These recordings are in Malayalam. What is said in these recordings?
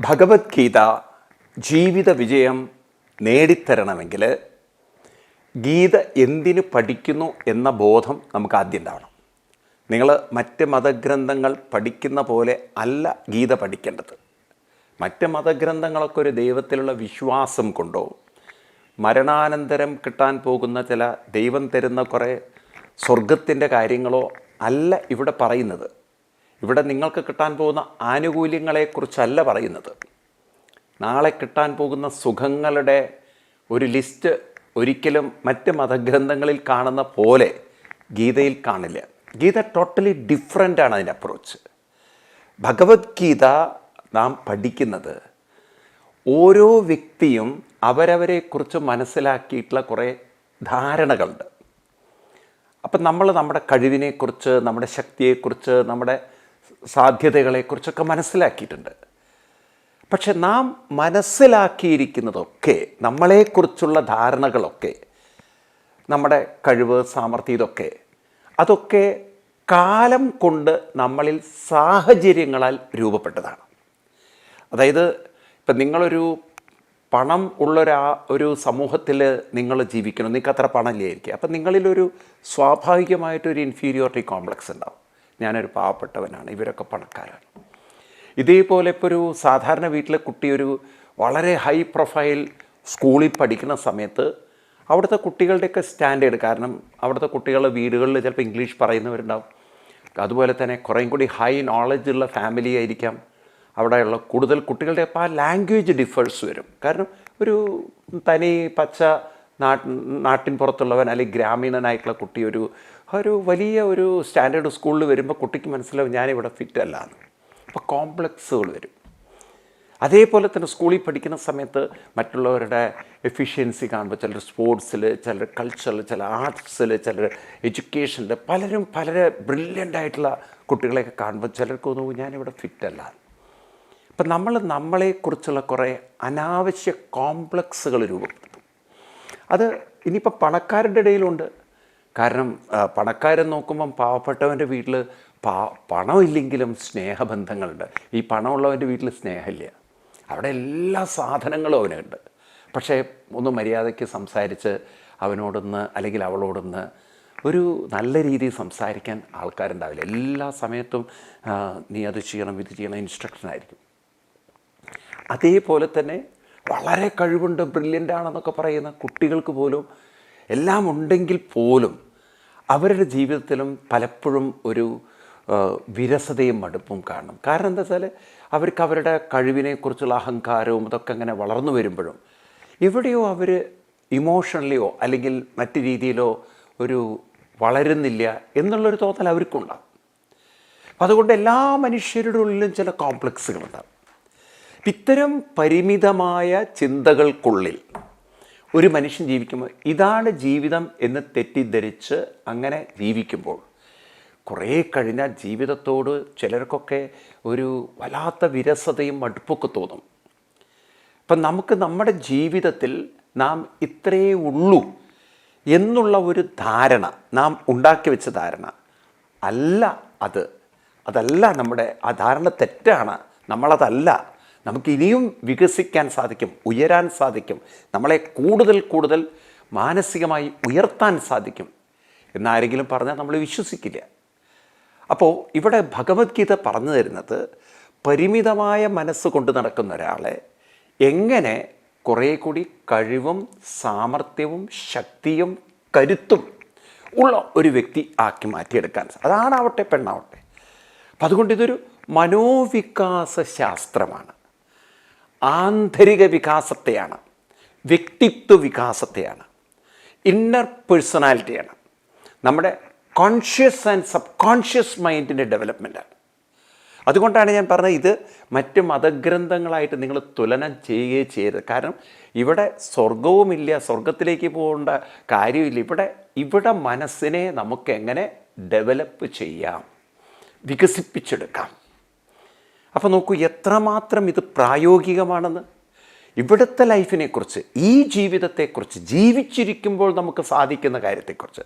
ഭഗവത്ഗീത ജീവിത വിജയം നേടിത്തരണമെങ്കിൽ ഗീത എന്തിനു പഠിക്കുന്നു എന്ന ബോധം നമുക്ക് ആദ്യം ഉണ്ടാവണം. നിങ്ങൾ മറ്റ് മതഗ്രന്ഥങ്ങൾ പഠിക്കുന്ന പോലെ അല്ല ഗീത പഠിക്കേണ്ടത്. മറ്റ് മതഗ്രന്ഥങ്ങളൊക്കെ ഒരു ദൈവത്തിലുള്ള വിശ്വാസം കൊണ്ടോ മരണാനന്തരം കിട്ടാൻ പോകുന്ന ചില ദൈവം തരുന്ന കുറേ സ്വർഗത്തിന്റെ കാര്യങ്ങളോ അല്ല ഇവിടെ പറയുന്നത്. ഇവിടെ നിങ്ങൾക്ക് കിട്ടാൻ പോകുന്ന ആനുകൂല്യങ്ങളെക്കുറിച്ചല്ല പറയുന്നത്. നാളെ കിട്ടാൻ പോകുന്ന സുഖങ്ങളുടെ ഒരു ലിസ്റ്റ് ഒരിക്കലും മറ്റ് മതഗ്രന്ഥങ്ങളിൽ കാണുന്ന പോലെ ഗീതയിൽ കാണില്ല. ഗീത ടോട്ടലി ഡിഫറെന്റ് ആണ് അതിന്റെ അപ്രോച്ച് ഭഗവത്ഗീത നാം പഠിക്കുന്നത് ഓരോ വ്യക്തിയും അവരവരെക്കുറിച്ച് മനസ്സിലാക്കിയിട്ടുള്ള കുറേ ധാരണകളുണ്ട്. അപ്പം നമ്മൾ നമ്മുടെ കഴിവിനെക്കുറിച്ച് നമ്മുടെ ശക്തിയെക്കുറിച്ച് നമ്മുടെ സാധ്യതകളെക്കുറിച്ചൊക്കെ മനസ്സിലാക്കിയിട്ടുണ്ട്. പക്ഷെ നാം മനസ്സിലാക്കിയിരിക്കുന്നതൊക്കെ നമ്മളെക്കുറിച്ചുള്ള ധാരണകളൊക്കെ നമ്മുടെ കഴിവ് സാമർഥ്യം ഇതൊക്കെ അതൊക്കെ കാലം കൊണ്ട് നമ്മളിൽ സാഹചര്യങ്ങളാൽ രൂപപ്പെട്ടതാണ്. അതായത് ഇപ്പം നിങ്ങളൊരു പണം ഉള്ള ഒരു സമൂഹത്തിൽ നിങ്ങൾ ജീവിക്കണം നിങ്ങൾക്ക് അത്ര പണമില്ലായിരിക്കും. അപ്പം നിങ്ങളിലൊരു സ്വാഭാവികമായിട്ടൊരു ഇൻഫീരിയോറിറ്റി കോംപ്ലക്സ് ഉണ്ടാവും. ഞാനൊരു പാവപ്പെട്ടവനാണ്. ഇവരൊക്കെ പണക്കാരാണ്. ഇതേപോലെ ഇപ്പോൾ ഒരു സാധാരണ വീട്ടിലെ കുട്ടി ഒരു വളരെ ഹൈ പ്രൊഫൈൽ സ്കൂളിൽ പഠിക്കുന്ന സമയത്ത് അവിടുത്തെ കുട്ടികളുടെയൊക്കെ സ്റ്റാൻഡേർഡ് കാരണം അവിടുത്തെ കുട്ടികളുടെ വീടുകളിൽ ചിലപ്പോൾ ഇംഗ്ലീഷ് പറയുന്നവരുണ്ടാവും. അതുപോലെ തന്നെ കുറേയും കൂടി ഹൈ നോളജ് ഉള്ള ഫാമിലി ആയിരിക്കാം. അവിടെയുള്ള കൂടുതൽ കുട്ടികളുടെ അപ്പോൾ ആ ലാംഗ്വേജ് ഡിഫേഴ്സ് വരും. കാരണം ഒരു തനി പച്ച നാട്ട് നാട്ടിൻ പുറത്തുള്ളവൻ അല്ലെങ്കിൽ ഗ്രാമീണനായിട്ടുള്ള കുട്ടി ഒരു ഒരു വലിയ ഒരു സ്റ്റാൻഡേർഡ് സ്കൂളിൽ വരുമ്പോൾ കുട്ടിക്ക് മനസ്സിലാവും ഞാനിവിടെ ഫിറ്റ് അല്ല എന്ന്. അപ്പോൾ കോംപ്ലക്സുകൾ വരും. അതേപോലെ തന്നെ സ്കൂളിൽ പഠിക്കുന്ന സമയത്ത് മറ്റുള്ളവരുടെ എഫിഷ്യൻസി കാണുമ്പോൾ ചിലർ സ്പോർട്സിൽ ചിലർ കൾച്ചറിൽ ചില ആർട്സിൽ ചിലർ എഡ്യൂക്കേഷനിൽ പലരും പലരെ ബ്രില്യന്റ് ആയിട്ടുള്ള കുട്ടികളെയൊക്കെ കാണുമ്പോൾ ചിലർക്ക് തോന്നുന്നു ഞാനിവിടെ ഫിറ്റ് അല്ല അപ്പം നമ്മൾ നമ്മളെക്കുറിച്ചുള്ള കുറേ അനാവശ്യ കോംപ്ലക്സുകൾ രൂപപ്പെടുത്തും. അത് ഇനിയിപ്പോൾ പണക്കാരുടെ ഇടയിലുണ്ട്. കാരണം പണക്കാരൻ നോക്കുമ്പം പാവപ്പെട്ടവന്റെ വീട്ടിൽ പാ പണമില്ലെങ്കിലും സ്നേഹബന്ധങ്ങളുണ്ട്. ഈ പണമുള്ളവന്റെ വീട്ടിൽ സ്നേഹമില്ല. അവിടെ എല്ലാ സാധനങ്ങളും അവനുണ്ട്. പക്ഷേ ഒന്ന് മര്യാദയ്ക്ക് സംസാരിച്ച് അവനോടൊന്ന് അല്ലെങ്കിൽ അവളോടൊന്ന് ഒരു നല്ല രീതിയിൽ സംസാരിക്കാൻ ആൾക്കാരുണ്ടാവില്ല. എല്ലാ സമയത്തും നീ അത് ചെയ്യണം ഇത് ചെയ്യണം ഇൻസ്ട്രക്ഷൻ ആയിരിക്കും അതേപോലെ തന്നെ വളരെ കഴിവുണ്ട് ബ്രില്യന്റ് ആണെന്നൊക്കെ പറയുന്ന കുട്ടികൾക്ക് പോലും എല്ലാം ഉണ്ടെങ്കിൽ പോലും അവരുടെ ജീവിതത്തിലും പലപ്പോഴും ഒരു വിരസതയും മടുപ്പും കാണും. കാരണം എന്താ വെച്ചാൽ അവർക്ക് അവരുടെ കഴിവിനെക്കുറിച്ചുള്ള അഹങ്കാരവും ഇതൊക്കെ അങ്ങനെ വളർന്നു വരുമ്പോഴും എവിടെയോ അവർ ഇമോഷണലിയോ അല്ലെങ്കിൽ മറ്റ് രീതിയിലോ ഒരു വളരുന്നില്ല എന്നുള്ളൊരു തോന്നൽ അവർക്കുണ്ടാകും. അതുകൊണ്ട് എല്ലാ മനുഷ്യരുടെ ഉള്ളിലും ചില കോംപ്ലക്സുകളുണ്ടാകും. ഇത്തരം പരിമിതമായ ചിന്തകൾക്കുള്ളിൽ ഒരു മനുഷ്യൻ ജീവിക്കുമ്പോൾ ഇതാണ് ജീവിതം എന്ന് തെറ്റിദ്ധരിച്ച് അങ്ങനെ ജീവിക്കുമ്പോൾ. കുറേ കഴിഞ്ഞാൽ ജീവിതത്തോട് ചിലർക്കൊക്കെ ഒരു വല്ലാത്ത വിരസതയും മടുപ്പൊക്കെ തോന്നും. അപ്പം നമുക്ക് നമ്മുടെ ജീവിതത്തിൽ നാം ഇത്രയേ ഉള്ളൂ എന്നുള്ള ഒരു ധാരണ നാം ഉണ്ടാക്കി വെച്ച ധാരണ അല്ല അത്. അതല്ല നമ്മുടെ ആ ധാരണ തെറ്റാണ്. നമ്മളതല്ല. നമുക്ക് ഇനിയും വികസിക്കാൻ സാധിക്കും ഉയരാൻ സാധിക്കും നമ്മളെ കൂടുതൽ കൂടുതൽ മാനസികമായി ഉയർത്താൻ സാധിക്കും എന്നാരെങ്കിലും പറഞ്ഞാൽ നമ്മൾ വിശ്വസിക്കില്ല. അപ്പോൾ ഇവിടെ ഭഗവത്ഗീത പറഞ്ഞു തരുന്നത് പരിമിതമായ മനസ്സ് കൊണ്ട് നടക്കുന്ന ഒരാളെ എങ്ങനെ കുറേ കൂടി കഴിവും സാമർഥ്യവും ശക്തിയും കരുത്തും ഉള്ള ഒരു വ്യക്തി ആക്കി മാറ്റിയെടുക്കാൻ അതാണാവട്ടെ പെണ്ണാവട്ടെ. അപ്പം അതുകൊണ്ട് ഇതൊരു മനോവികാസ ശാസ്ത്രമാണ് ആന്തരിക വികാസത്തെയാണ് വ്യക്തിത്വ വികാസത്തെയാണ് ഇന്നർ പേഴ്സണാലിറ്റിയാണ് നമ്മുടെ കോൺഷ്യസ് ആൻഡ് സബ് കോൺഷ്യസ് മൈൻഡിന്റെ ഡെവലപ്മെന്റാണ് അതുകൊണ്ടാണ് ഞാൻ പറഞ്ഞത് ഇത് മറ്റ് മതഗ്രന്ഥങ്ങളായിട്ട് നിങ്ങൾ തുലനം ചെയ്യുകയേ ചെയ്യരുത്. കാരണം ഇവിടെ സ്വർഗവുമില്ല സ്വർഗത്തിലേക്ക് പോകേണ്ട കാര്യമില്ല. ഇവിടെ ഇവിടെ മനസ്സിനെ നമുക്ക് എങ്ങനെ ഡെവലപ്പ് ചെയ്യാം വികസിപ്പിച്ചെടുക്കാം. അപ്പോൾ നോക്കൂ എത്രമാത്രം ഇത് പ്രായോഗികമാണെന്ന്. ഇവിടുത്തെ ലൈഫിനെക്കുറിച്ച് ഈ ജീവിതത്തെക്കുറിച്ച് ജീവിച്ചിരിക്കുമ്പോൾ നമുക്ക് സാധിക്കുന്ന കാര്യത്തെക്കുറിച്ച്.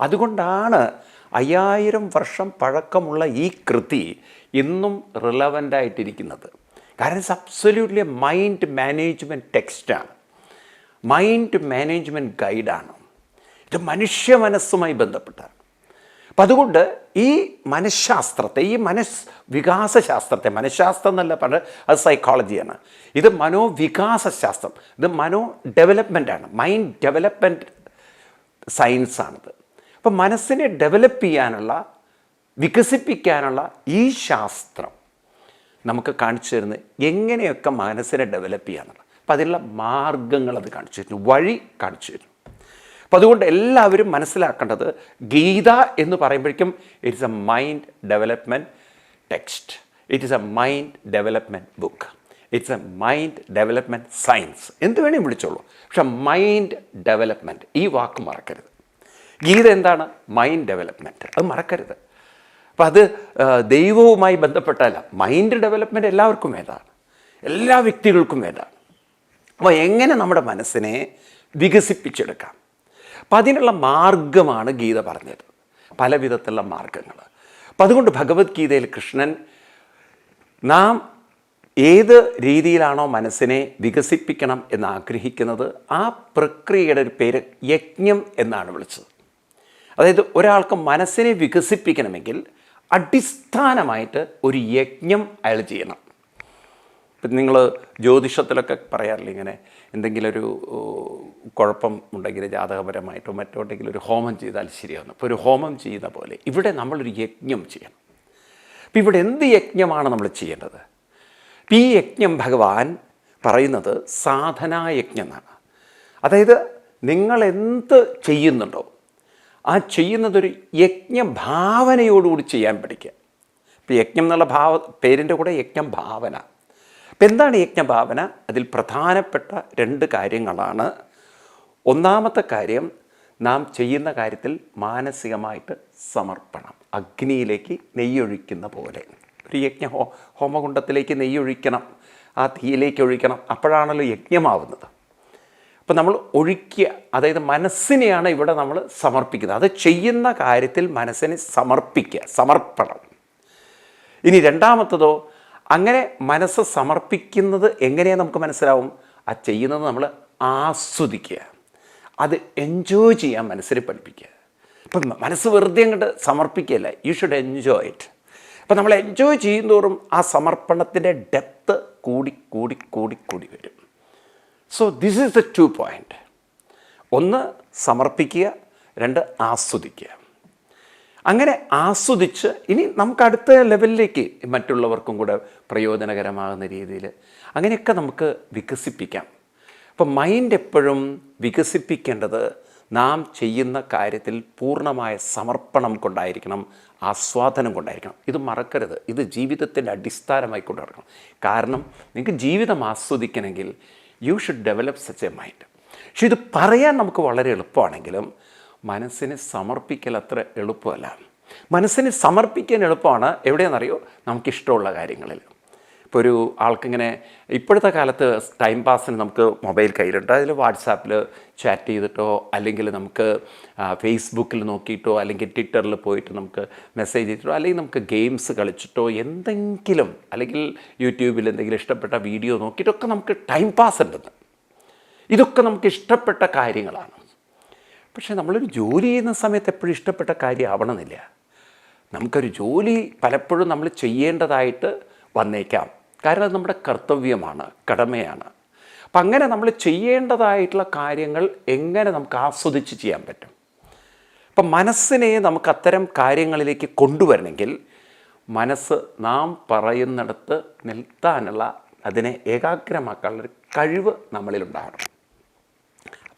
അതുകൊണ്ടാണ് അയ്യായിരം വർഷം പഴക്കമുള്ള ഈ കൃതി ഇന്നും റിലവന്റ് ആയിട്ടിരിക്കുന്നത്. കാരണം ഇറ്റ്സ് അബ്സല്യൂട്ട്ലി മൈൻഡ് മാനേജ്മെന്റ് ടെക്സ്റ്റാണ് മൈൻഡ് മാനേജ്മെന്റ് ഗൈഡാണ് ഇത് മനുഷ്യ മനസ്സുമായി ബന്ധപ്പെട്ടാണ്. അപ്പം അതുകൊണ്ട് ഈ മനഃശാസ്ത്രത്തെ ഈ മനസ് വികാസശാസ്ത്രത്തെ മനഃശാസ്ത്രം എന്നല്ല പറഞ്ഞത് അത് സൈക്കോളജിയാണ് ഇത് മനോവികാസശാസ്ത്രം ഇത് മനോ ഡെവലപ്മെന്റാണ് മൈൻഡ് ഡെവലപ്മെന്റ് സയൻസാണിത് അപ്പം മനസ്സിനെ ഡെവലപ്പ് ചെയ്യാനുള്ള വികസിപ്പിക്കാനുള്ള ഈ ശാസ്ത്രം നമുക്ക് കാണിച്ചു തരുന്നത് എങ്ങനെയൊക്കെ മനസ്സിനെ ഡെവലപ്പ് ചെയ്യാന്നുള്ളത്. അപ്പം അതിനുള്ള മാർഗങ്ങൾ അത് കാണിച്ചു തരുന്നു വഴി കാണിച്ചു തരുന്നു. അപ്പം അതുകൊണ്ട് എല്ലാവരും മനസ്സിലാക്കേണ്ടത് ഗീത എന്ന് പറയുമ്പോഴേക്കും it's a mind development text it is a mind development book it's a mind development science എന്ത് വേണേലും വിളിച്ചോളൂ. പക്ഷെ മൈൻഡ് ഡെവലപ്മെന്റ് ഈ വാക്ക് മറക്കരുത്. ഗീത എന്താണ്? മൈൻഡ് ഡെവലപ്മെന്റ് അത് മറക്കരുത്. അപ്പം അത് ദൈവവുമായി ബന്ധപ്പെട്ടല്ല മൈൻഡ് ഡെവലപ്മെന്റ് എല്ലാവർക്കും വേണ്ടതാണ് എല്ലാ വ്യക്തികൾക്കും വേണ്ടതാണ് അപ്പോൾ എങ്ങനെ നമ്മുടെ മനസ്സിനെ വികസിപ്പിച്ചെടുക്കാം? അപ്പം അതിനുള്ള മാർഗമാണ് ഗീത പറഞ്ഞത്. പല വിധത്തിലുള്ള മാർഗങ്ങൾ. അപ്പം അതുകൊണ്ട് ഭഗവത്ഗീതയിൽ കൃഷ്ണൻ നാം ഏത് രീതിയിലാണോ മനസ്സിനെ വികസിപ്പിക്കണം എന്ന് ആഗ്രഹിക്കുന്നത് ആ പ്രക്രിയയുടെ ഒരു പേര് യജ്ഞം എന്നാണ് വിളിച്ചത്. അതായത് ഒരാൾക്ക് മനസ്സിനെ വികസിപ്പിക്കണമെങ്കിൽ അടിസ്ഥാനമായിട്ട് ഒരു യജ്ഞം അയാൾ ചെയ്യണം. ഇപ്പം നിങ്ങൾ ജ്യോതിഷത്തിലൊക്കെ പറയാറില്ല ഇങ്ങനെ എന്തെങ്കിലും ഒരു കുഴപ്പം ഉണ്ടെങ്കിൽ ജാതകപരമായിട്ടോ മറ്റോ ഉണ്ടെങ്കിൽ ഒരു ഹോമം ചെയ്താൽ ശരിയാവുന്നു. ഇപ്പോൾ ഒരു ഹോമം ചെയ്യുന്ന പോലെ ഇവിടെ നമ്മളൊരു യജ്ഞം ചെയ്യണം. അപ്പം ഇവിടെ എന്ത് യജ്ഞമാണ് നമ്മൾ ചെയ്യേണ്ടത്? ഈ യജ്ഞം ഭഗവാൻ പറയുന്നത് സാധനായജ്ഞം എന്നാണ് അതായത് നിങ്ങൾ എന്ത് ചെയ്യുന്നുണ്ടോ ആ ചെയ്യുന്നതൊരു യജ്ഞഭാവനയോടുകൂടി ചെയ്യാൻ പഠിക്കുക. ഇപ്പം യജ്ഞം എന്നുള്ള ഭാവ പേരിന്റെ കൂടെ യജ്ഞം ഭാവന. അപ്പം എന്താണ് യജ്ഞഭാവന അതിൽ പ്രധാനപ്പെട്ട രണ്ട് കാര്യങ്ങളാണ്. ഒന്നാമത്തെ കാര്യം നാം ചെയ്യുന്ന കാര്യത്തിൽ മാനസികമായിട്ട് സമർപ്പണം. അഗ്നിയിലേക്ക് നെയ്യൊഴിക്കുന്ന പോലെ. ഒരു യജ്ഞ ഹോ ഹോമകുണ്ടത്തിലേക്ക് നെയ്യൊഴിക്കണം. ആ തീയിലേക്ക് ഒഴിക്കണം. അപ്പോഴാണല്ലോ യജ്ഞമാവുന്നത്. അപ്പം നമ്മൾ ഒഴിക്കുക അതായത് മനസ്സിനെയാണ് ഇവിടെ നമ്മൾ സമർപ്പിക്കുന്നത്. അത് ചെയ്യുന്ന കാര്യത്തിൽ മനസ്സിനെ സമർപ്പിക്കുക സമർപ്പണം. ഇനി രണ്ടാമത്തതോ അങ്ങനെ മനസ്സ് സമർപ്പിക്കുന്നത് എങ്ങനെയാണ് നമുക്ക് മനസ്സിലാവും? ആ ചെയ്യുന്നത് നമ്മൾ ആസ്വദിക്കുക. അത് എൻജോയ് ചെയ്യാൻ മനസ്സിനെ പഠിപ്പിക്കുക. ഇപ്പം മനസ്സ് വെറുതെ അങ്ങോട്ട് സമർപ്പിക്കുകയല്ല. യു ഷുഡ് എൻജോയ് ഇറ്റ് അപ്പം നമ്മൾ എൻജോയ് ചെയ്യുന്നതോറും ആ സമർപ്പണത്തിന്റെ ഡെപ്ത്ത് കൂടി കൂടി കൂടി കൂടി വരും. So this is the two point ഒന്ന് സമർപ്പിക്കുക. രണ്ട് ആസ്വദിക്കുക. അങ്ങനെ ആസ്വദിച്ച് ഇനി നമുക്ക് അടുത്ത ലെവലിലേക്ക് മറ്റുള്ളവർക്കും കൂടെ പ്രയോജനകരമാകുന്ന രീതിയിൽ അങ്ങനെയൊക്കെ നമുക്ക് വികസിപ്പിക്കാം. അപ്പം മൈൻഡ് എപ്പോഴും വികസിപ്പിക്കേണ്ടത് നാം ചെയ്യുന്ന കാര്യത്തിൽ പൂർണമായ സമർപ്പണം കൊണ്ടായിരിക്കണം ആസ്വാദനം കൊണ്ടായിരിക്കണം. ഇത് മറക്കരുത്. ഇത് ജീവിതത്തിന്റെ അടിസ്ഥാനമായി കൊണ്ടുനടക്കണം കാരണം നിങ്ങൾക്ക് ജീവിതം ആസ്വദിക്കണമെങ്കിൽ you should develop such a mind പക്ഷെ ഇത് പറയാൻ നമുക്ക് വളരെ എളുപ്പമാണെങ്കിലും മനസ്സിനെ സമർപ്പിക്കൽ അത്ര എളുപ്പമല്ല. മനസ്സിനെ സമർപ്പിക്കാൻ എളുപ്പമാണ് എവിടെയാണെന്നറിയോ? നമുക്കിഷ്ടമുള്ള കാര്യങ്ങളിൽ. ഇപ്പോൾ ഒരു ആൾക്കിങ്ങനെ ഇപ്പോഴത്തെ കാലത്ത് ടൈം പാസിന് നമുക്ക് മൊബൈൽ കയ്യിലുണ്ട്. അതിൽ വാട്സാപ്പിൽ ചാറ്റ് ചെയ്തിട്ടോ അല്ലെങ്കിൽ നമുക്ക് ഫേസ്ബുക്കിൽ നോക്കിയിട്ടോ അല്ലെങ്കിൽ ട്വിറ്ററിൽ പോയിട്ട് നമുക്ക് മെസ്സേജ് ചെയ്തിട്ടോ അല്ലെങ്കിൽ നമുക്ക് ഗെയിംസ് കളിച്ചിട്ടോ എന്തെങ്കിലും അല്ലെങ്കിൽ യൂട്യൂബിൽ എന്തെങ്കിലും ഇഷ്ടപ്പെട്ട വീഡിയോ നോക്കിയിട്ടൊക്കെ നമുക്ക് ടൈം പാസ് ഉണ്ടെന്ന്. ഇതൊക്കെ നമുക്ക് ഇഷ്ടപ്പെട്ട കാര്യങ്ങളാണ്. പക്ഷേ നമ്മളൊരു ജോലി ചെയ്യുന്ന സമയത്ത് എപ്പോഴും ഇഷ്ടപ്പെട്ട കാര്യം ആവണമെന്നില്ല. നമുക്കൊരു ജോലി പലപ്പോഴും നമ്മൾ ചെയ്യേണ്ടതായിട്ട് വന്നേക്കാം. കാരണം അത് നമ്മുടെ കർത്തവ്യമാണ് കടമയാണ്. അപ്പം അങ്ങനെ നമ്മൾ ചെയ്യേണ്ടതായിട്ടുള്ള കാര്യങ്ങൾ എങ്ങനെ നമുക്ക് ആസ്വദിച്ച് ചെയ്യാൻ പറ്റും? അപ്പം മനസ്സിനെ നമുക്ക് അത്തരം കാര്യങ്ങളിലേക്ക് കൊണ്ടുവരണമെങ്കിൽ മനസ്സ് നാം പറയുന്നിടത്ത് നിൽത്താനുള്ള അതിനെ ഏകാഗ്രമാക്കാനുള്ള ഒരു കഴിവ് നമ്മളിലുണ്ടാകണം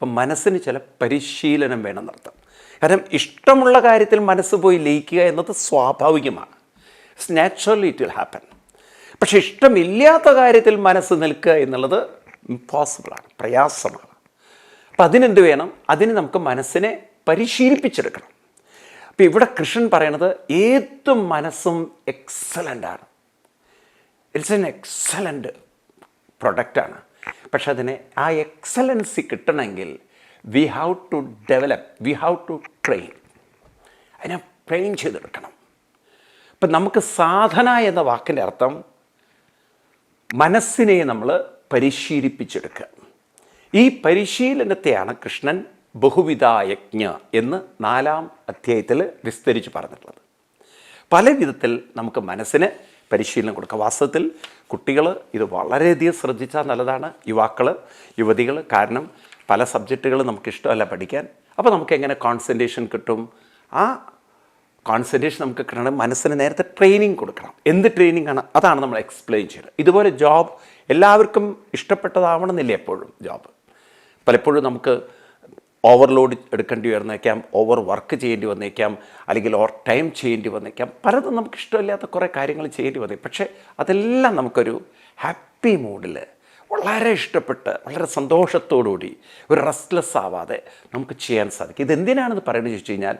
അപ്പം മനസ്സിന് ചില പരിശീലനം വേണം നടത്താം കാരണം ഇഷ്ടമുള്ള കാര്യത്തിൽ മനസ്സ് പോയി ലയിക്കുക എന്നത് സ്വാഭാവികമാണ്. It's naturally it will happen പക്ഷെ ഇഷ്ടമില്ലാത്ത കാര്യത്തിൽ മനസ്സ് നിൽക്കുക എന്നുള്ളത് ഇമ്പോസിബിളാണ് പ്രയാസമാണ്. അപ്പം അതിനെന്ത് വേണം? അതിന് നമുക്ക് മനസ്സിനെ പരിശീലിപ്പിച്ചെടുക്കണം. അപ്പം ഇവിടെ കൃഷ്ണൻ പറയണത് ഏത് മനസ്സും എക്സലന്റ് ആണ്. ഇറ്റ്സ് എൻ എക്സലന്റ് പ്രൊഡക്റ്റാണ് പക്ഷെ അതിനെ ആ എക്സലൻസി കിട്ടണമെങ്കിൽ we have to develop we have to train അതിനെ ട്രെയിൻ ചെയ്തെടുക്കണം. ഇപ്പം നമുക്ക് സാധന എന്ന വാക്കിന്റെ അർത്ഥം മനസ്സിനെ നമ്മൾ പരിശീലിപ്പിച്ചെടുക്കുക. ഈ പരിശീലനത്തെയാണ് കൃഷ്ണൻ ബഹുവിധായജ്ഞ എന്ന് നാലാം അധ്യായത്തിൽ വിസ്തരിച്ച് പറഞ്ഞിട്ടുള്ളത്. പല വിധത്തിൽ നമുക്ക് മനസ്സിന് പരിശീലനം കൊടുക്കുക. വാസ്തവത്തിൽ കുട്ടികൾ ഇത് വളരെയധികം ശ്രദ്ധിച്ചാൽ നല്ലതാണ്. യുവാക്കൾ യുവതികൾ കാരണം പല സബ്ജക്റ്റുകൾ നമുക്കിഷ്ടമല്ല പഠിക്കാൻ. അപ്പോൾ നമുക്ക് എങ്ങനെ കോൺസെൻട്രേഷൻ കിട്ടും? ആ കോൺസെൻട്രേഷൻ നമുക്ക് കിട്ടണം മനസ്സിന് നേരത്തെ ട്രെയിനിങ് കൊടുക്കണം. എന്ത് ട്രെയിനിങ് ആണ്? അതാണ് നമ്മൾ എക്സ്പ്ലെയിൻ ചെയ്യുന്നത്. ഇതുപോലെ ജോബ് എല്ലാവർക്കും ഇഷ്ടപ്പെട്ടതാവണമെന്നില്ല എപ്പോഴും ജോബ് പലപ്പോഴും നമുക്ക് ഓവർലോഡ് എടുക്കേണ്ടി വന്നേക്കാം ഓവർ വർക്ക് ചെയ്യേണ്ടി വന്നേക്കാം അല്ലെങ്കിൽ ഓവർ ടൈം ചെയ്യേണ്ടി വന്നേക്കാം. പലതും നമുക്ക് ഇഷ്ടമില്ലാത്ത കുറേ കാര്യങ്ങൾ ചെയ്യേണ്ടി വന്നേക്കും. പക്ഷേ അതെല്ലാം നമുക്കൊരു ഹാപ്പി മൂഡിൽ വളരെ ഇഷ്ടപ്പെട്ട് വളരെ സന്തോഷത്തോടുകൂടി ഒരു റെസ്റ്റ്ലെസ് ആവാതെ നമുക്ക് ചെയ്യാൻ സാധിക്കും. ഇതെന്തിനാണെന്ന് പറയുന്നത് ചോദിച്ചു കഴിഞ്ഞാൽ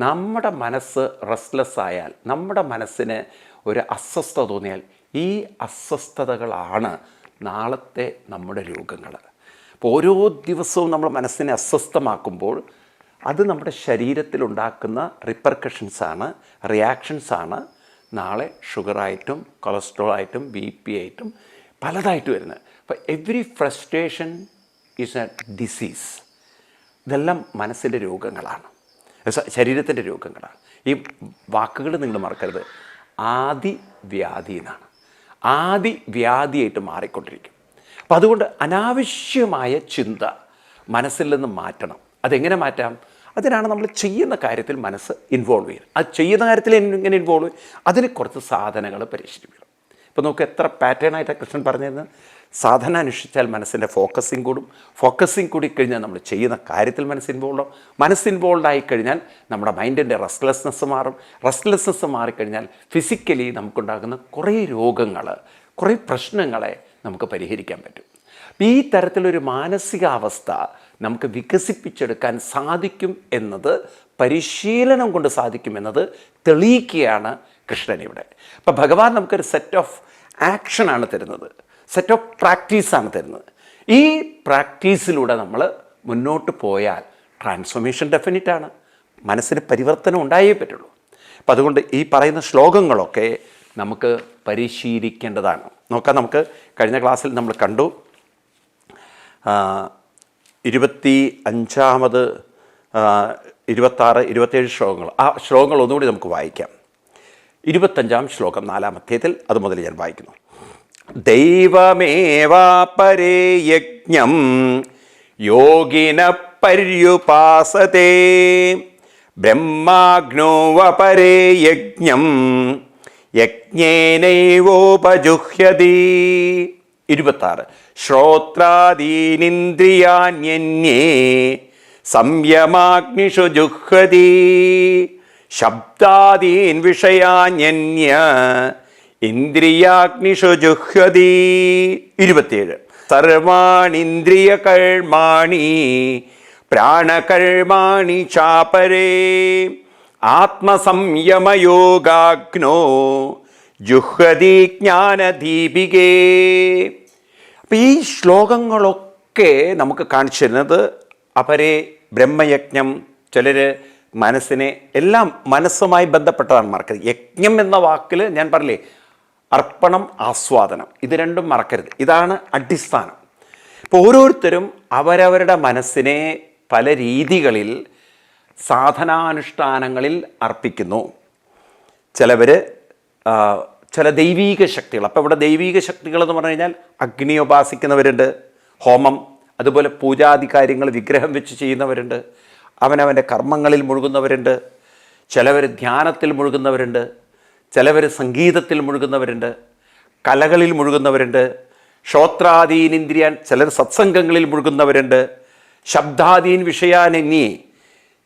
നമ്മുടെ മനസ്സ് റെസ്റ്റ്ലെസ് ആയാൽ നമ്മുടെ മനസ്സിന് ഒരു അസ്വസ്ഥത തോന്നിയാൽ ഈ അസ്വസ്ഥതകളാണ് നാളത്തെ നമ്മുടെ രോഗങ്ങൾ അപ്പോൾ ഓരോ ദിവസവും നമ്മൾ മനസ്സിനെ അസ്വസ്ഥമാക്കുമ്പോൾ അത് നമ്മുടെ ശരീരത്തിലുണ്ടാക്കുന്ന റിപ്പർക്കഷൻസാണ് റിയാക്ഷൻസാണ് നാളെ ഷുഗറായിട്ടും കൊളസ്ട്രോൾ ആയിട്ടും ബി പി ആയിട്ടും പലതായിട്ട് വരുന്നത്. അപ്പോൾ every frustration is a disease ഇതെല്ലാം മനസ്സിന്റെ രോഗങ്ങളാണ്. ശരീരത്തിന്റെ രോഗങ്ങളാണ്. ഈ വാക്കുകൾ നിങ്ങൾ മറക്കരുത്. ആദി വ്യാധി എന്നാണ്. ആദി വ്യാധിയായിട്ട് മാറിക്കൊണ്ടിരിക്കും. അപ്പം അതുകൊണ്ട് അനാവശ്യമായ ചിന്ത മനസ്സിൽ നിന്ന് മാറ്റണം. അതെങ്ങനെ മാറ്റാം? അതിനാണ് നമ്മൾ ചെയ്യുന്ന കാര്യത്തിൽ മനസ്സ് ഇൻവോൾവ് ചെയ്യുന്നത്. അത് ചെയ്യുന്ന കാര്യത്തിൽ എങ്ങനെ ഇൻവോൾവ് അതിന് കുറച്ച് സാധനങ്ങൾ പരിശീലിപ്പിക്കണം. ഇപ്പോൾ നമുക്ക് എത്ര പാറ്റേൺ ആയിട്ടാണ് കൃഷ്ണൻ പറഞ്ഞിരുന്നത്? സാധന അനുഷ്ഠിച്ചാൽ മനസ്സിന്റെ ഫോക്കസിങ് കൂടും. ഫോക്കസിങ് കൂടി കഴിഞ്ഞാൽ നമ്മൾ ചെയ്യുന്ന കാര്യത്തിൽ മനസ്സ് ഇൻവോൾവ് ആവും. മനസ്സ് ഇൻവോൾവ് ആയി കഴിഞ്ഞാൽ നമ്മുടെ മൈൻഡിന്റെ റെസ്റ്റ്ലെസ്നെസ് മാറും. റെസ്റ്റ്ലെസ്നെസ് മാറിക്കഴിഞ്ഞാൽ ഫിസിക്കലി നമുക്കുണ്ടാകുന്ന കുറേ രോഗങ്ങൾ കുറേ പ്രശ്നങ്ങളെ നമുക്ക് പരിഹരിക്കാൻ പറ്റും. ഈ തരത്തിലൊരു മാനസികാവസ്ഥ നമുക്ക് വികസിപ്പിച്ചെടുക്കാൻ സാധിക്കും എന്നത് പരിശീലനം കൊണ്ട് സാധിക്കുമെന്നത് തെളിയിക്കുകയാണ് കൃഷ്ണൻ ഇവിടെ. അപ്പം ഭഗവാൻ നമുക്കൊരു സെറ്റ് ഓഫ് ആക്ഷനാണ് തരുന്നത്. സെറ്റ് ഓഫ് പ്രാക്ടീസാണ് തരുന്നത്. ഈ പ്രാക്ടീസിലൂടെ നമ്മൾ മുന്നോട്ട് പോയാൽ ട്രാൻസ്ഫോർമേഷൻ ഡെഫിനിറ്റ് ആണ്. മനസ്സിന് പരിവർത്തനം ഉണ്ടായേ പറ്റുള്ളൂ. അപ്പം അതുകൊണ്ട് ഈ പറയുന്ന ശ്ലോകങ്ങളൊക്കെ നമുക്ക് പരിശീലിക്കേണ്ടതാണ്. നോക്കാം നമുക്ക്. കഴിഞ്ഞ ക്ലാസ്സിൽ നമ്മൾ കണ്ടു. ഇരുപത്തി അഞ്ചാമത് ഇരുപത്താറ് ഇരുപത്തേഴ് ശ്ലോകങ്ങൾ. ആ ശ്ലോകങ്ങൾ ഒന്നുകൂടി നമുക്ക് വായിക്കാം. ഇരുപത്തഞ്ചാം ശ്ലോകം നാലാം അധ്യായത്തിൽ അത് മുതൽ ഞാൻ വായിക്കുന്നു. ദൈവമേവാപരേ യജ്ഞം യോഗിന പര്യുപാസത്തെ ബ്രഹ്മാഗ്നോവപരേ യജ്ഞം യജ്ഞേനൈവോപജുഹ്യതി. ഇരുപത്താറ്. ശ്രോത്രാദീനിന്ദ്രിയാന്യന്യേ സംയമാഗ്നിഷു ജുഹ്യതി. ശബ്ദാദീൻ വിഷയാന്യന്യ ഇന്ദ്രിയാഗ്നിഷു ജുഹ്യതി. ഇരുപത്തിയേഴ് സർവാണിന്ദ്രിയ കർമാണി പ്രാണകർമാണി ചാപരേ. ആത്മസംയമയോഗാഗ്നോ ജുഹതി ജ്ഞാനദീപികേ. അപ്പം ഈ ശ്ലോകങ്ങളൊക്കെ നമുക്ക് കാണിച്ചു തരുന്നത് അപരെ ബ്രഹ്മയജ്ഞം ചിലർ മനസ്സിനെ എല്ലാം മനസ്സുമായി ബന്ധപ്പെട്ടതാണ് മറക്കരുത്. യജ്ഞം എന്ന വാക്കിൽ ഞാൻ പറഞ്ഞില്ലേ അർപ്പണം ആസ്വാദനം ഇത് രണ്ടും മറക്കരുത്. ഇതാണ് അടിസ്ഥാനം. ഇപ്പോൾ ഓരോരുത്തരും അവരവരുടെ മനസ്സിനെ പല രീതികളിൽ സാധനാനുഷ്ഠാനങ്ങളിൽ അർപ്പിക്കുന്നു. ചിലവർ ചില ദൈവീക ശക്തികൾ. അപ്പോൾ ഇവിടെ ദൈവീക ശക്തികൾ എന്ന് പറഞ്ഞു കഴിഞ്ഞാൽ അഗ്നി ഉപാസിക്കുന്നവരുണ്ട് ഹോമം അതുപോലെ പൂജാതി കാര്യങ്ങൾ വിഗ്രഹം വെച്ച് ചെയ്യുന്നവരുണ്ട് അവനവന്റെ കർമ്മങ്ങളിൽ മുഴുകുന്നവരുണ്ട് ചിലവർ ധ്യാനത്തിൽ മുഴുകുന്നവരുണ്ട് ചിലവർ സംഗീതത്തിൽ മുഴുകുന്നവരുണ്ട് കലകളിൽ മുഴുകുന്നവരുണ്ട് ശ്രോത്രാദീനിന്ദ്രിയാൻ ചിലർ സത്സംഗങ്ങളിൽ മുഴുകുന്നവരുണ്ട് ശബ്ദാദീൻ വിഷയാനെന്നി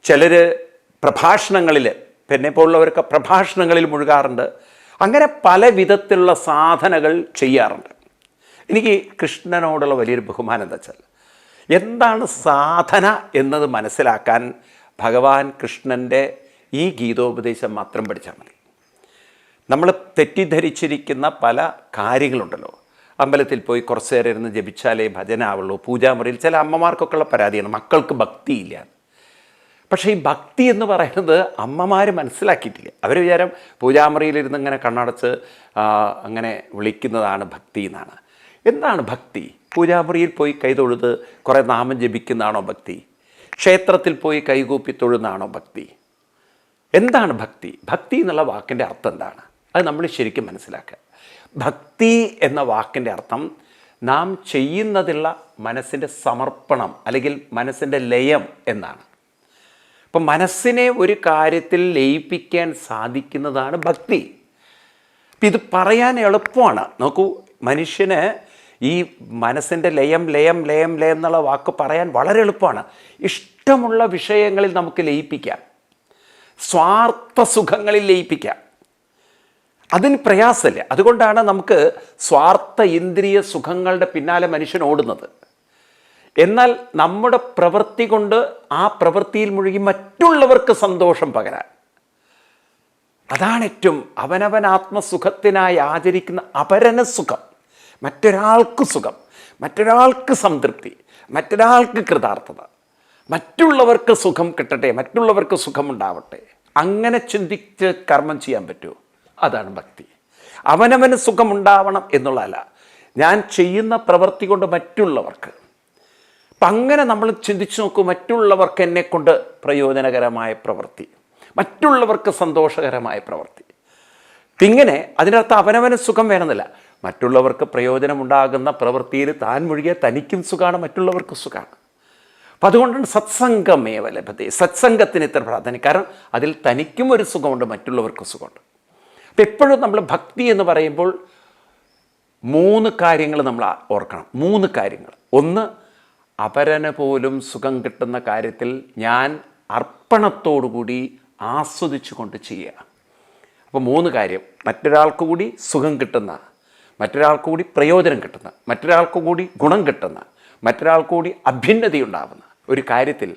ചിലർ പ്രഭാഷണങ്ങളിൽ എന്നെ പോലുള്ളവരൊക്കെ പ്രഭാഷണങ്ങളിൽ മുഴുകാറുണ്ട്. അങ്ങനെ പല വിധത്തിലുള്ള സാധനകൾ ചെയ്യാറുണ്ട്. എനിക്ക് കൃഷ്ണനോടുള്ള വലിയൊരു ബഹുമാനം എന്താ വെച്ചാൽ എന്താണ് സാധന എന്നത് മനസ്സിലാക്കാൻ ഭഗവാൻ കൃഷ്ണന്റെ ഈ ഗീതോപദേശം മാത്രം പഠിച്ചാൽ മതി. നമ്മൾ തെറ്റിദ്ധരിച്ചിരിക്കുന്ന പല കാര്യങ്ങളുണ്ടല്ലോ. അമ്പലത്തിൽ പോയി കുറച്ച് നേരം ഇരുന്ന് ജപിച്ചാലേ ഭജനാവുള്ളൂ. പൂജാമുറിയിൽ ചില അമ്മമാർക്കൊക്കെയുള്ള പരാതിയാണ്. മക്കൾക്ക് ഭക്തിയില്ല. പക്ഷേ ഈ ഭക്തി എന്ന് പറയുന്നത് അമ്മമാർ മനസ്സിലാക്കിയിട്ടില്ല. അവർ വിചാരം പൂജാമുറിയിലിരുന്ന് ഇങ്ങനെ കണ്ണടച്ച് അങ്ങനെ വിളിക്കുന്നതാണ് ഭക്തി എന്നാണ്. എന്താണ് ഭക്തി? പൂജാമുറിയിൽ പോയി കൈ തൊഴുത് കുറേ നാമം ജപിക്കുന്നതാണോ ഭക്തി? ക്ഷേത്രത്തിൽ പോയി കൈകൂപ്പി തൊഴുന്നതാണോ ഭക്തി? എന്താണ് ഭക്തി? ഭക്തി എന്നുള്ള വാക്കിന്റെ അർത്ഥം എന്താണ്? അത് നമ്മൾ ശരിക്കും മനസ്സിലാക്കുക. ഭക്തി എന്ന വാക്കിന്റെ അർത്ഥം നാം ചെയ്യുന്നതിലുള്ള മനസ്സിന്റെ സമർപ്പണം അല്ലെങ്കിൽ മനസ്സിന്റെ ലയം എന്നാണ്. അപ്പം മനസ്സിനെ ഒരു കാര്യത്തിൽ ലയിപ്പിക്കാൻ സാധിക്കുന്നതാണ് ഭക്തി. ഇത് പറയാൻ എളുപ്പമാണ്. നോക്കൂ മനുഷ്യന് ഈ മനസ്സിന്റെ ലയം ലയം ലയം ലയം എന്നുള്ള വാക്ക് പറയാൻ വളരെ എളുപ്പമാണ്. ഇഷ്ടമുള്ള വിഷയങ്ങളിൽ നമുക്ക് ലയിപ്പിക്കാം. സ്വാർത്ഥ സുഖങ്ങളിൽ ലയിപ്പിക്കാം. അതിന് പ്രയാസമില്ല. അതുകൊണ്ടാണ് നമുക്ക് സ്വാർത്ഥ ഇന്ദ്രിയ സുഖങ്ങളുടെ പിന്നാലെ മനുഷ്യൻ ഓടുന്നത്. എന്നാൽ നമ്മുടെ പ്രവൃത്തി കൊണ്ട് ആ പ്രവൃത്തിയിൽ മുഴുകി മറ്റുള്ളവർക്ക് സന്തോഷം പകരാൻ. അതാണ് ഏറ്റവും അവനവൻ ആത്മസുഖത്തിനായി ആചരിക്കുന്ന അപരന സുഖം. മറ്റൊരാൾക്ക് സുഖം മറ്റൊരാൾക്ക് സംതൃപ്തി മറ്റൊരാൾക്ക് കൃതാർത്ഥത. മറ്റുള്ളവർക്ക് സുഖം കിട്ടട്ടെ മറ്റുള്ളവർക്ക് സുഖമുണ്ടാവട്ടെ. അങ്ങനെ ചിന്തിച്ച് കർമ്മം ചെയ്യാൻ പറ്റുമോ അതാണ് ഭക്തി. അവനവന് സുഖമുണ്ടാവണം എന്നുള്ളതല്ല. ഞാൻ ചെയ്യുന്ന പ്രവൃത്തി കൊണ്ട് മറ്റുള്ളവർക്ക് അപ്പം അങ്ങനെ നമ്മൾ ചിന്തിച്ചു നോക്കൂ മറ്റുള്ളവർക്ക് എന്നെ കൊണ്ട് പ്രയോജനകരമായ പ്രവൃത്തി മറ്റുള്ളവർക്ക് സന്തോഷകരമായ പ്രവൃത്തി. ഇങ്ങനെ അതിനർത്ഥം അവനവന് സുഖം വേണമെന്നില്ല. മറ്റുള്ളവർക്ക് പ്രയോജനമുണ്ടാകുന്ന പ്രവൃത്തിയിൽ താൻ മുഴുകിയ തനിക്കും സുഖമാണ് മറ്റുള്ളവർക്ക് സുഖമാണ്. അപ്പം അതുകൊണ്ടാണ് സത്സംഗമേവ ലഭത്തെ സത്സംഗത്തിന് ഇത്ര പ്രാധാന്യം. കാരണം അതിൽ തനിക്കും ഒരു സുഖമുണ്ട് മറ്റുള്ളവർക്കും സുഖമുണ്ട്. അപ്പം എപ്പോഴും നമ്മൾ ഭക്തി എന്ന് പറയുമ്പോൾ മൂന്ന് കാര്യങ്ങൾ നമ്മൾ ഓർക്കണം. മൂന്ന് കാര്യങ്ങൾ. ഒന്ന് അപരന് പോലും സുഖം കിട്ടുന്ന കാര്യത്തിൽ ഞാൻ അർപ്പണത്തോടുകൂടി ആസ്വദിച്ചു കൊണ്ട് ചെയ്യുക. അപ്പോൾ മൂന്ന് കാര്യം. മറ്റൊരാൾക്ക് കൂടി സുഖം കിട്ടുന്ന മറ്റൊരാൾക്ക് കൂടി പ്രയോജനം കിട്ടുന്ന മറ്റൊരാൾക്ക് കൂടി ഗുണം കിട്ടുന്ന മറ്റൊരാൾക്ക് കൂടി അഭ്യുന്നതിയുണ്ടാവുന്ന ഒരു കാര്യത്തിൽ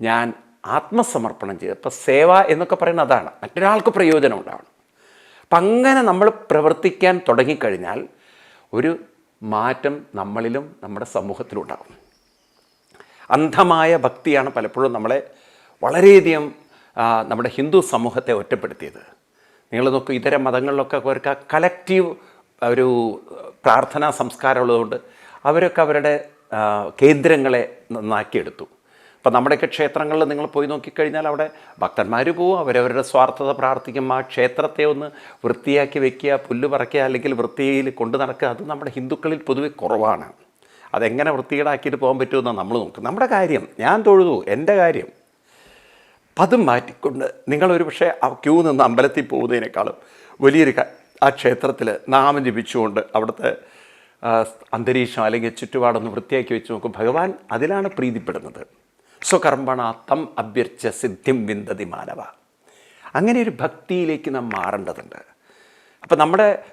ഞാൻ ആത്മസമർപ്പണം ചെയ്ത് ഇപ്പോൾ സേവ എന്നൊക്കെ പറയുന്നത് അതാണ്. മറ്റൊരാൾക്ക് പ്രയോജനം ഉണ്ടാവണം. അപ്പം അങ്ങനെ നമ്മൾ പ്രവർത്തിക്കാൻ തുടങ്ങിക്കഴിഞ്ഞാൽ ഒരു മാറ്റം നമ്മളിലും നമ്മുടെ സമൂഹത്തിലും ഉണ്ടാകും. അന്ധമായ ഭക്തിയാണ് പലപ്പോഴും നമ്മളെ വളരെയധികം നമ്മുടെ ഹിന്ദു സമൂഹത്തെ ഒറ്റപ്പെടുത്തിയത്. നിങ്ങൾ നോക്കൂ ഇതര മതങ്ങളിലൊക്കെ അവർക്ക് ആ കലക്റ്റീവ് ഒരു പ്രാർത്ഥനാ സംസ്കാരം ഉള്ളതുകൊണ്ട് അവരൊക്കെ അവരുടെ കേന്ദ്രങ്ങളെ നന്നാക്കിയെടുത്തു. അപ്പം നമ്മുടെയൊക്കെ ക്ഷേത്രങ്ങളിൽ നിങ്ങൾ പോയി നോക്കിക്കഴിഞ്ഞാൽ അവിടെ ഭക്തന്മാർ പോവും അവരവരുടെ സ്വാർത്ഥത പ്രാർത്ഥിക്കും ആ ക്ഷേത്രത്തെ ഒന്ന് വൃത്തിയാക്കി വെക്കുക പുല്ല് പറയ്ക്കുക അല്ലെങ്കിൽ വൃത്തിയിൽ കൊണ്ടു നടക്കുക അത് നമ്മുടെ ഹിന്ദുക്കളിൽ പൊതുവെ കുറവാണ്. അതെങ്ങനെ വൃത്തികേടാക്കിയിട്ട് പോകാൻ പറ്റുമെന്നാണ് നമ്മൾ നോക്കും. നമ്മുടെ കാര്യം ഞാൻ തൊഴുതു എന്റെ കാര്യം. അപ്പം മാറ്റിക്കൊണ്ട് നിങ്ങളൊരു പക്ഷേ ആ ക്യൂ നിന്ന് അമ്പലത്തിൽ പോകുന്നതിനേക്കാളും വലിയൊരു ആ ക്ഷേത്രത്തിൽ നാമം ജപിച്ചുകൊണ്ട് അവിടുത്തെ അന്തരീക്ഷം അല്ലെങ്കിൽ ചുറ്റുപാടൊന്ന് വൃത്തിയാക്കി വെച്ച് നോക്കും ഭഗവാൻ അതിലാണ് പ്രീതിപ്പെടുന്നത്. സ്വകർമ്മണ തം അഭ്യർച്ച സിദ്ധിം വിന്ദതി മാനവ. അങ്ങനെ ഒരു ഭക്തിയിലേക്ക് നാം മാറേണ്ടതുണ്ട്. അപ്പം നമ്മുടെ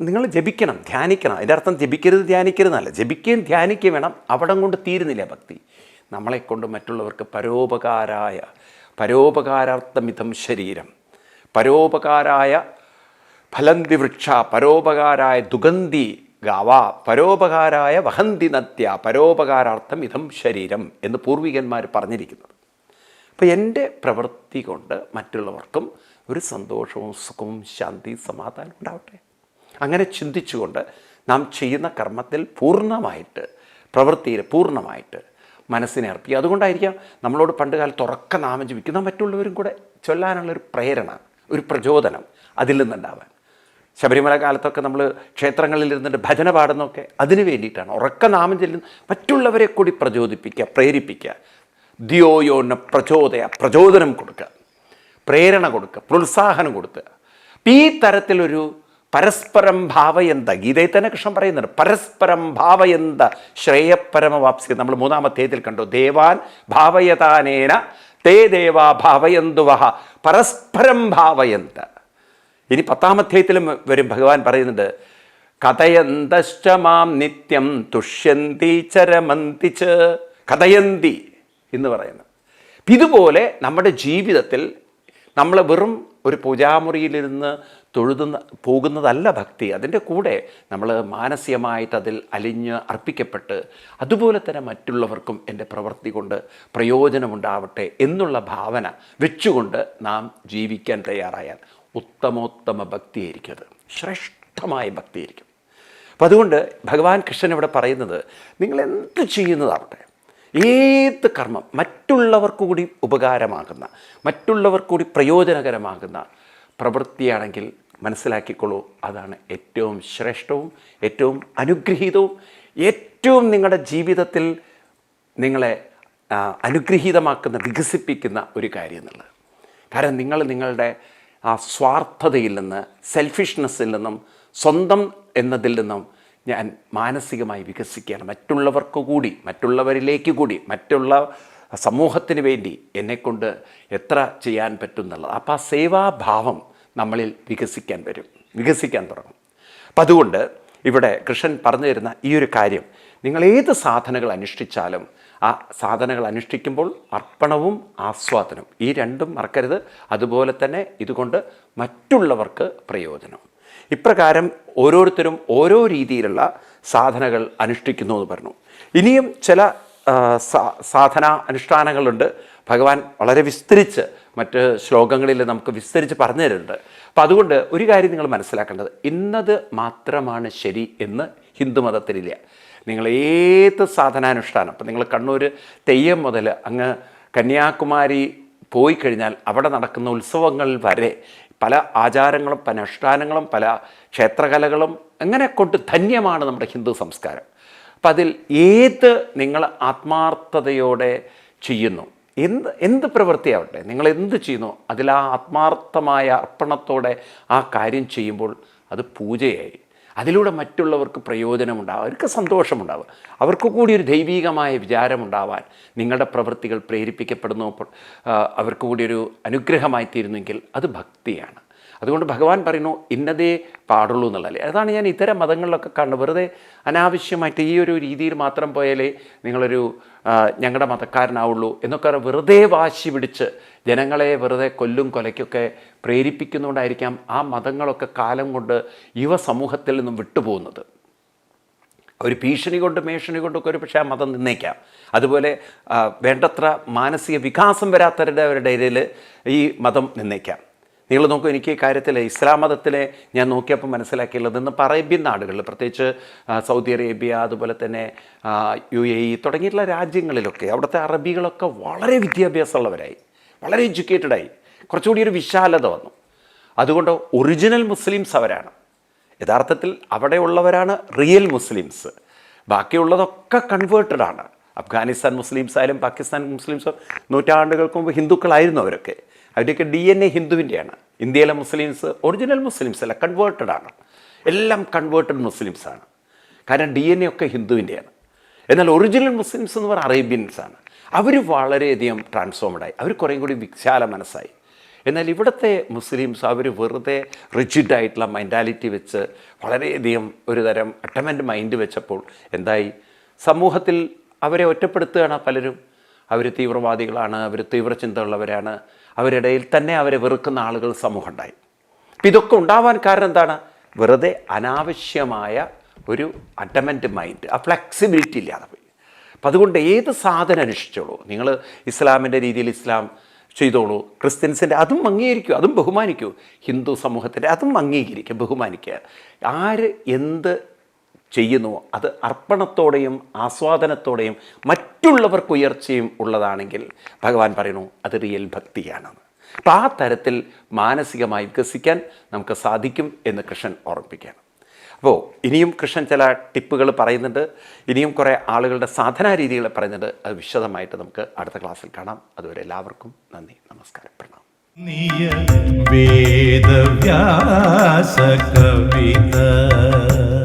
നിങ്ങൾ ജപിക്കണം ധ്യാനിക്കണം. അതിന്റെ അർത്ഥം ജപിക്കരുത് ധ്യാനിക്കരുതെന്നല്ല ജപിക്കുകയും ധ്യാനിക്കുകയും വേണം. അവിടം കൊണ്ട് തീരുന്നില്ല ഭക്തി. നമ്മളെ കൊണ്ട് മറ്റുള്ളവർക്ക് പരോപകാരായ പരോപകാരാർത്ഥമിതം ശരീരം. പരോപകാരായ ഫലന്തി വൃക്ഷ പരോപകാരായ ദുഗന്ധി ഗാവ പരോപകാരായ വഹന്തി നദ്യ പരോപകാരാർത്ഥം ഇതം ശരീരം എന്ന് പൂർവികന്മാർ പറഞ്ഞിരിക്കുന്നത്. അപ്പോൾ എന്റെ പ്രവൃത്തി കൊണ്ട് മറ്റുള്ളവർക്കും ഒരു സന്തോഷവും സുഖവും ശാന്തി സമാധാനം ഉണ്ടാവട്ടെ. അങ്ങനെ ചിന്തിച്ചുകൊണ്ട് നാം ചെയ്യുന്ന കർമ്മത്തിൽ പൂർണമായിട്ട് പ്രവൃത്തിയിൽ പൂർണമായിട്ട് മനസ്സിനെ അർപ്പിക്കുക. അതുകൊണ്ടായിരിക്കാം നമ്മളോട് പണ്ട് കാലത്ത് ഉറക്ക നാമം ജപിക്കുന്ന മറ്റുള്ളവരും കൂടെ ചൊല്ലാനുള്ളൊരു പ്രേരണ ഒരു പ്രചോദനം അതിൽ നിന്നുണ്ടാവാൻ. ശബരിമല കാലത്തൊക്കെ നമ്മൾ ക്ഷേത്രങ്ങളിൽ ഇരുന്നിട്ട് ഭജന പാടുന്നൊക്കെ അതിന് വേണ്ടിയിട്ടാണ്. ഉറക്ക നാമം ചെല്ലുന്ന മറ്റുള്ളവരെ കൂടി പ്രചോദിപ്പിക്കുക പ്രേരിപ്പിക്കുക. ദിയോയോന പ്രചോദയ പ്രചോദനം കൊടുക്കുക. പ്രേരണ കൊടുക്കുക പ്രോത്സാഹനം കൊടുക്കുക. അപ്പം ഈ തരത്തിലൊരു പരസ്പരം ഭാവയന്ത ഗീതയിൽ തന്നെ കൃഷ്ണൻ പറയുന്നുണ്ട് പരസ്പരം ഭാവയന്ത ശ്രേയപരമവാപ്സി നമ്മൾ മൂന്നാമത്തേതിൽ കണ്ടു ദേവാൻ ഭാവയതാനേന തേ ദേവാ ഭാവയന്തുവഹ പരസ്പരം ഭാവയന്ത. ഇനി പത്താമധ്യായത്തിലും വരും ഭഗവാൻ പറയുന്നുണ്ട് കഥയന്തശ്ച മാം നിത്യം തുഷ്യന്തി ചരമന്തി കഥയന്തി എന്ന് പറയുന്നു. ഇതുപോലെ നമ്മുടെ ജീവിതത്തിൽ നമ്മൾ വെറും ഒരു പൂജാമുറിയിലിരുന്ന് തൊഴുതുന്ന പോകുന്നതല്ല ഭക്തി. അതിന്റെ കൂടെ നമ്മൾ മാനസികമായിട്ട് അതിൽ അലിഞ്ഞ് അർപ്പിക്കപ്പെട്ട് അതുപോലെ തന്നെ മറ്റുള്ളവർക്കും എന്റെ പ്രവൃത്തി കൊണ്ട് പ്രയോജനമുണ്ടാവട്ടെ എന്നുള്ള ഭാവന വെച്ചുകൊണ്ട് നാം ജീവിക്കാൻ തയ്യാറായാൽ ഉത്തമോത്തമ ഭക്തിയായിരിക്കും അത്. ശ്രേഷ്ഠമായ ഭക്തിയായിരിക്കും. അപ്പം അതുകൊണ്ട് ഭഗവാൻ കൃഷ്ണൻ ഇവിടെ പറയുന്നത് നിങ്ങൾ എന്ത് ചെയ്യുന്നതാവട്ടെ? ഏത് കർമ്മം മറ്റുള്ളവർക്ക് കൂടി ഉപകാരമാകുന്ന മറ്റുള്ളവർക്ക് കൂടി പ്രയോജനകരമാകുന്ന പ്രവൃത്തിയാണെങ്കിൽ മനസ്സിലാക്കിക്കൊള്ളൂ അതാണ് ഏറ്റവും ശ്രേഷ്ഠവും ഏറ്റവും അനുഗ്രഹീതവും ഏറ്റവും നിങ്ങളുടെ ജീവിതത്തിൽ നിങ്ങളെ അനുഗ്രഹീതമാക്കുന്ന വികസിപ്പിക്കുന്ന ഒരു കാര്യം എന്നുള്ളത്. കാരണം നിങ്ങൾ നിങ്ങളുടെ ആ സ്വാർത്ഥതയിൽ നിന്ന് സെൽഫിഷ്നെസ്സിൽ നിന്നും സ്വന്തം എന്നതിൽ നിന്നും ഞാൻ മാനസികമായി വികസിക്കുകയാണ്. മറ്റുള്ളവർക്ക് കൂടി മറ്റുള്ളവരിലേക്ക് കൂടി മറ്റുള്ള സമൂഹത്തിന് വേണ്ടി എന്നെക്കൊണ്ട് എത്ര ചെയ്യാൻ പറ്റും എന്നുള്ളത് അപ്പോൾ ആ സേവാഭാവം നമ്മളിൽ വികസിക്കാൻ വരും. വികസിക്കാൻ തുടങ്ങും. അപ്പം അതുകൊണ്ട് ഇവിടെ കൃഷ്ണൻ പറഞ്ഞു തരുന്ന ഈ ഒരു കാര്യം നിങ്ങൾ ഏത് സാധനകൾ അനുഷ്ഠിച്ചാലും ആ സാധനകൾ അനുഷ്ഠിക്കുമ്പോൾ അർപ്പണവും ആസ്വാദനവും ഈ രണ്ടും മറക്കരുത്. അതുപോലെ തന്നെ ഇതുകൊണ്ട് മറ്റുള്ളവർക്ക് പ്രയോജനം. ഇപ്രകാരം ഓരോരുത്തരും ഓരോ രീതിയിലുള്ള സാധനകൾ അനുഷ്ഠിക്കുന്നു എന്ന് പറഞ്ഞു. ഇനിയും ചില സാധന അനുഷ്ഠാനങ്ങളുണ്ട്. ഭഗവാൻ വളരെ വിസ്തരിച്ച് മറ്റ് ശ്ലോകങ്ങളിൽ നമുക്ക് വിസ്തരിച്ച് പറഞ്ഞു തരുന്നുണ്ട്. അപ്പം അതുകൊണ്ട് ഒരു കാര്യം നിങ്ങൾ മനസ്സിലാക്കേണ്ടത്. ഇന്നത് മാത്രമാണ് ശരി എന്ന് ഹിന്ദുമതത്തിലില്ല നിങ്ങൾ ഏത് സാധനാനുഷ്ഠാനം അപ്പം നിങ്ങൾ കണ്ണൂർ തെയ്യം മുതൽ അങ്ങ് കന്യാകുമാരി പോയി കഴിഞ്ഞാൽ അവിടെ നടക്കുന്ന ഉത്സവങ്ങൾ വരെ പല ആചാരങ്ങളും പല അനുഷ്ഠാനങ്ങളും പല ക്ഷേത്രകലകളും എങ്ങനെ കൊണ്ട് ധന്യമാണ് നമ്മുടെ ഹിന്ദു സംസ്കാരം? അപ്പം അതിൽ ഏത് നിങ്ങൾ ആത്മാർത്ഥതയോടെ ചെയ്യുന്നു? എന്ത് എന്ത് പ്രവൃത്തിയാവട്ടെ നിങ്ങൾ എന്ത് ചെയ്യുന്നു അതിൽ ആ ആത്മാർത്ഥമായ അർപ്പണത്തോടെ ആ കാര്യം ചെയ്യുമ്പോൾ അത് പൂജയായി. അതിലൂടെ മറ്റുള്ളവർക്ക് പ്രയോജനമുണ്ടാവുക അവർക്ക് സന്തോഷമുണ്ടാവുക അവർക്ക് കൂടി ഒരു ദൈവീകമായ വിചാരമുണ്ടാവാൻ നിങ്ങളുടെ പ്രവൃത്തികൾ പ്രേരിപ്പിക്കപ്പെടുന്നു. അവർക്ക് കൂടി ഒരു അനുഗ്രഹമായി തീരുന്നെങ്കിൽ അത് ഭക്തിയാണ്. അതുകൊണ്ട് ഭഗവാൻ പറയുന്നു ഇന്നതേ പാടുള്ളൂ എന്നുള്ളതല്ലേ. അതാണ് ഞാൻ ഇത്തരം മതങ്ങളിലൊക്കെ കാണുന്നത്. വെറുതെ അനാവശ്യമായിട്ട് ഈ ഒരു രീതിയിൽ മാത്രം പോയാലേ നിങ്ങളൊരു ഞങ്ങളുടെ മതക്കാരനാവുള്ളൂ എന്നൊക്കെ വെറുതെ വാശി പിടിച്ച് ജനങ്ങളെ വെറുതെ കൊല്ലും കൊലയ്ക്കൊക്കെ പ്രേരിപ്പിക്കുന്നതുകൊണ്ടായിരിക്കാം ആ മതങ്ങളൊക്കെ കാലം കൊണ്ട് യുവ സമൂഹത്തിൽ നിന്നും വിട്ടുപോകുന്നത്. ഒരു ഭീഷണി കൊണ്ട് മേഷണി കൊണ്ടൊക്കെ ഒരു പക്ഷേ ആ മതം നിന്നേക്കാം. അതുപോലെ വേണ്ടത്ര മാനസിക വികാസം വരാത്തവരുടെ അവരുടെ ഇടയിൽ ഈ മതം നിന്നേക്കാം. നിങ്ങൾ നോക്കൂ എനിക്ക് ഈ കാര്യത്തിൽ ഇസ്ലാം മതത്തിലെ ഞാൻ നോക്കിയപ്പോൾ മനസ്സിലാക്കിയുള്ളത് ഇന്ന് അറേബ്യൻ നാടുകളിൽ പ്രത്യേകിച്ച് സൗദി അറേബ്യ അതുപോലെ തന്നെ യു എ ഇ തുടങ്ങിയിട്ടുള്ള രാജ്യങ്ങളിലൊക്കെ അവിടുത്തെ അറബികളൊക്കെ വളരെ വിദ്യാഭ്യാസമുള്ളവരായി വളരെ എഡ്യൂക്കേറ്റഡായി കുറച്ചുകൂടി ഒരു വിശാലത വന്നു. അതുകൊണ്ട് ഒറിജിനൽ മുസ്ലിംസ് അവരാണ്. യഥാർത്ഥത്തിൽ അവിടെ ഉള്ളവരാണ് റിയൽ മുസ്ലിംസ്. ബാക്കിയുള്ളതൊക്കെ കൺവേർട്ടഡ് ആണ് അഫ്ഗാനിസ്ഥാൻ മുസ്ലിംസ് ആയാലും പാകിസ്ഥാൻ മുസ്ലിംസും നൂറ്റാണ്ടുകൾക്ക് മുമ്പ് ഹിന്ദുക്കളായിരുന്നു അവരൊക്കെ. അവരുടെയൊക്കെ ഡി എൻ എ ഹിന്ദുവിന്റെയാണ്. ഇന്ത്യയിലെ മുസ്ലിംസ് ഒറിജിനൽ മുസ്ലിംസ് അല്ല കൺവേർട്ടഡ് ആണ്. എല്ലാം കൺവേർട്ടഡ് മുസ്ലിംസ് ആണ്. കാരണം ഡി എൻ എ ഒക്കെ ഹിന്ദുവിന്റെയാണ്. എന്നാൽ ഒറിജിനൽ മുസ്ലിംസ് എന്ന് പറഞ്ഞാൽ അറേബ്യൻസ് ആണ്. അവർ വളരെയധികം ട്രാൻസ്ഫോംഡായി അവർ കുറേ കൂടി വിശാല മനസ്സായി. എന്നാൽ ഇവിടുത്തെ മുസ്ലിംസ് അവർ വെറുതെ റിജിഡായിട്ടുള്ള മൈൻഡാലിറ്റി വെച്ച് വളരെയധികം ഒരു തരം അട്ടമെന്റ് മൈൻഡ് വെച്ചപ്പോൾ എന്തായി? സമൂഹത്തിൽ അവരെ ഒറ്റപ്പെടുത്തുകയാണ് പലരും. അവർ തീവ്രവാദികളാണ് അവർ തീവ്രചിന്തയുള്ളവരാണ്. അവരിടയിൽ തന്നെ അവരെ വെറുക്കുന്ന ആളുകൾ സമൂഹം ഉണ്ടായി അപ്പം ഇതൊക്കെ ഉണ്ടാവാൻ കാരണം എന്താണ്? വെറുതെ അനാവശ്യമായ ഒരു അഡമന്റ് മൈൻഡ് ആ ഫ്ലെക്സിബിലിറ്റി ഇല്ലാതെ പോയി. അപ്പം അതുകൊണ്ട് ഏത് സാധനം അനുഷ്ഠിച്ചോളൂ? നിങ്ങൾ ഇസ്ലാമിന്റെ രീതിയിൽ ഇസ്ലാം ചെയ്തോളൂ. ക്രിസ്ത്യൻസിന്റെ അതും അംഗീകരിക്കൂ അതും ബഹുമാനിക്കൂ. ഹിന്ദു സമൂഹത്തിന്റെ അതും അംഗീകരിക്കുക ബഹുമാനിക്കുക ആര് എന്ത് ചെയ്യുന്നുവോ അത് അർപ്പണത്തോടെയും ആസ്വാദനത്തോടെയും മറ്റുള്ളവർക്ക് ഉയർച്ചയും ഉള്ളതാണെങ്കിൽ ഭഗവാൻ പറയുന്നു അത് റിയൽ ഭക്തിയാണ് അപ്പം ആ തരത്തിൽ മാനസികമായി വികസിക്കാൻ നമുക്ക് സാധിക്കും എന്ന് കൃഷ്ണൻ ഓർമ്മിപ്പിക്കുകയാണ്. അപ്പോൾ ഇനിയും കൃഷ്ണൻ ചില ടിപ്പുകൾ പറയുന്നുണ്ട്. ഇനിയും കുറേ ആളുകളുടെ സാധനാ രീതികൾ പറയുന്നുണ്ട്. അത് വിശദമായിട്ട് നമുക്ക് അടുത്ത ക്ലാസ്സിൽ കാണാം. അതുവരെ എല്ലാവർക്കും നന്ദി നമസ്കാരം പ്രണാം നിയ വേദവ്യാസ കവിത.